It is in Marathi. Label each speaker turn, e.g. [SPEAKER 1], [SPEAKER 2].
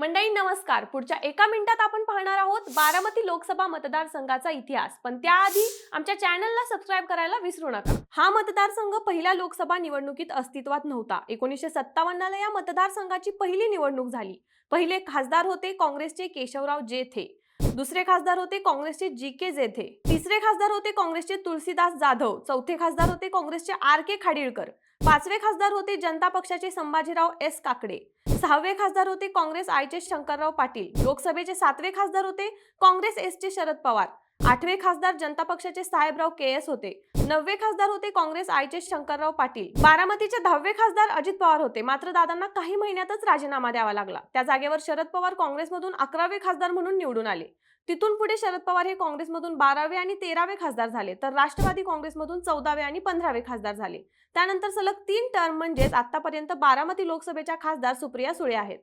[SPEAKER 1] मंडळी नमस्कार. पुढच्या एका मिनिटात आपण पाहणार आहोत बारामती लोकसभा मतदारसंघाचा इतिहास. पण त्याआधी आमच्या चॅनलला सबस्क्राईब करायला विसरू नका. हा मतदारसंघ पहिल्या लोकसभा निवडणुकीत अस्तित्वात नव्हता. एकोणीसशे सत्तावन्नला या मतदारसंघाची पहिली निवडणूक झाली. पहिले खासदार होते काँग्रेसचे केशवराव जेथे दुसरे खासदार होते काँग्रेसचे जी के जेथे तिसरे खासदार होते काँग्रेसचे तुलसीदास जाधव. चौथे खासदार होते काँग्रेसचे आर के खाडीळकर. पाचवे खासदार होते जनता पक्षाचे संभाजीराव एस काकडे. सहावे खासदार होते काँग्रेस आयचे शंकरराव पाटील. लोकसभेचे सातवे खासदार होते काँग्रेस एसचे शरद पवार. आठवे खासदार जनता पक्षाचे साहेबराव के एस होते. नववे खासदार होते काँग्रेस आयचे शंकरराव पाटील. बारामतीचे दहावे खासदार अजित पवार होते. मात्र दादांना काही महिन्यातच राजीनामा द्यावा लागला. त्या जागेवर शरद पवार काँग्रेसमधून अकरावे खासदार म्हणून निवडून आले. तिथून पुढे शरद पवार हे काँग्रेसमधून बारावे आणि तेरावे खासदार झाले. तर राष्ट्रवादी काँग्रेसमधून चौदावे आणि पंधरावे खासदार झाले. त्यानंतर सलग तीन टर्म म्हणजेच आतापर्यंत बारामती लोकसभेच्या खासदार सुप्रिया सुळे आहेत.